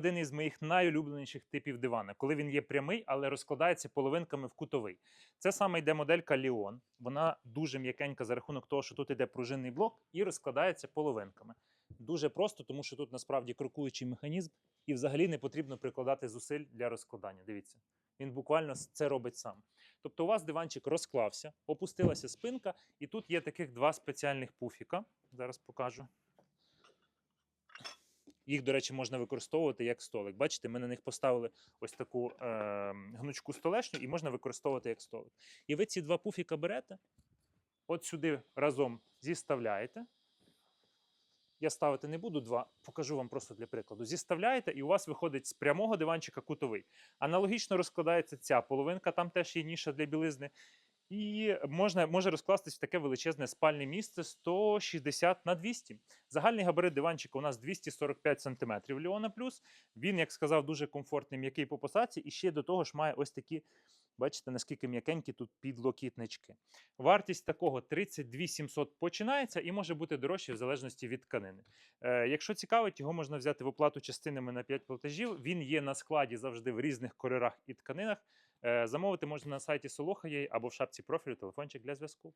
один із моїх найулюбленіших типів дивана, коли він є прямий, але розкладається половинками в кутовий. Це саме йде моделька Ліон. Вона дуже м'якенька за рахунок того, що тут йде пружинний блок і розкладається половинками. Дуже просто, тому що тут насправді крокуючий механізм, і взагалі не потрібно прикладати зусиль для розкладання. Дивіться, він буквально це робить сам. Тобто, у вас диванчик розклався, опустилася спинка, і тут є таких два спеціальних пуфіка. Зараз покажу. Їх, до речі, можна використовувати як столик. Бачите, ми на них поставили ось таку е, гнучку столешню і можна використовувати як столик. І ви ці два пуфіка берете, от сюди разом зіставляєте. Я ставити не буду два, покажу вам просто для прикладу. Зіставляєте, і у вас виходить з прямого диванчика кутовий. Аналогічно розкладається ця половинка, там теж є ніша для білизни. І можна, може розкластись в таке величезне спальне місце 160 на 200. Загальний габарит диванчика у нас 245 см Леона Плюс. Він, як сказав, дуже комфортний, м'який по посадці, і ще до того ж має ось такі, бачите, наскільки м'якенькі тут підлокітнички. Вартість такого 32 700 починається і може бути дорожче в залежності від тканини. Е, якщо цікавить, його можна взяти в оплату частинами на 5 платежів. Він є на складі завжди в різних кольорах і тканинах. Е, замовити можна на сайті Солоха.ua або в шапці профілю телефончик для зв'язку.